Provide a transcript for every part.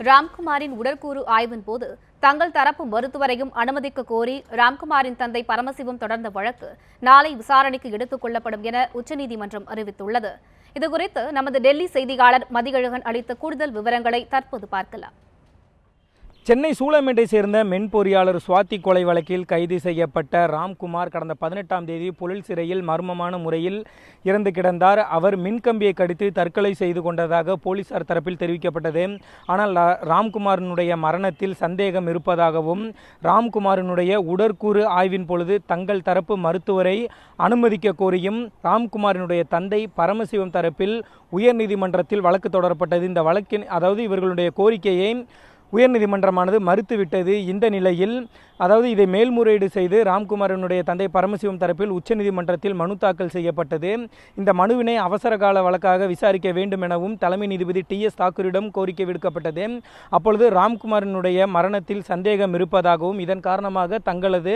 ராம்குமாரின் உடற்கூறு ஆய்வின் போது தங்கள் தரப்பு மருத்துவரையும் அனுமதிக்க கோரி ராம்குமாரின் தந்தை பரமசிவம் தொடர்ந்த வழக்கு நாளை விசாரணைக்கு எடுத்துக் கொள்ளப்படும் என உச்சநீதிமன்றம் அறிவித்துள்ளது. இதுகுறித்து நமது டெல்லி செய்தியாளர் மதிகழகன் அளித்த கூடுதல் விவரங்களை தற்போது பார்க்கலாம். சென்னை சூளமேட்டை சேர்ந்த மென்பொறியாளர் சுவாதி கொலை வழக்கில் கைது செய்யப்பட்ட ராம்குமார் கடந்த பதினெட்டாம் தேதி புழல் சிறையில் மர்மமான முறையில் இறந்து கிடந்தார். அவர் மின்கம்பியை கடித்து தற்கொலை செய்து கொண்டதாக போலீசார் தரப்பில் தெரிவிக்கப்பட்டது. ஆனால் ராம்குமாரினுடைய மரணத்தில் சந்தேகம் இருப்பதாகவும் ராம்குமாரினுடைய உடற்கூறு ஆய்வின் பொழுது தங்கள் தரப்பு மருத்துவரை அனுமதிக்க கோரியும் ராம்குமாரினுடைய தந்தை பரமசிவம் தரப்பில் உயர்நீதிமன்றத்தில் வழக்கு தொடரப்பட்டது. இந்த வழக்கின் அதாவது இவர்களுடைய கோரிக்கையை உயர்நீதிமன்றமானது மறுத்துவிட்டது. இந்த நிலையில் அதாவது இதை மேல்முறையீடு செய்து ராம்குமாரனுடைய தந்தை பரமசிவம் தரப்பில் உச்சநீதிமன்றத்தில் மனு தாக்கல் செய்யப்பட்டது. இந்த மனுவினை அவசர கால வழக்காக விசாரிக்க வேண்டும் எனவும் தலைமை நீதிபதி டி. எஸ். தாக்கூரிடம் கோரிக்கை விடுக்கப்பட்டது. அப்பொழுது ராம்குமாரனுடைய மரணத்தில் சந்தேகம் இருப்பதாகவும் இதன் காரணமாக தங்களது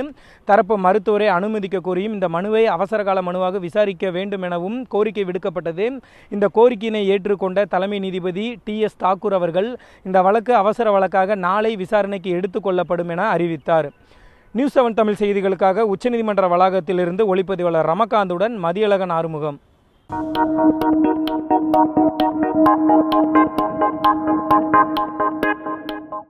தரப்பு மருத்துவரை அனுமதிக்க கோரியும் இந்த மனுவை அவசர கால மனுவாக விசாரிக்க வேண்டும் எனவும் கோரிக்கை விடுக்கப்பட்டது. இந்த கோரிக்கையினை ஏற்றுக்கொண்ட தலைமை நீதிபதி டி. எஸ். தாக்கூர் அவர்கள் இந்த வழக்கு அவசர வழக்காக நாளை விசாரணைக்கு எடுத்துக்கொள்ளப்படும் என அறிவித்தார். நியூஸ் செவன் தமிழ் செய்திகளுக்காக உச்சநீதிமன்ற வளாகத்திலிருந்து ஒளிப்பதிவாளர் ரமகாந்துடன் மதியழகன் ஆறுமுகம்.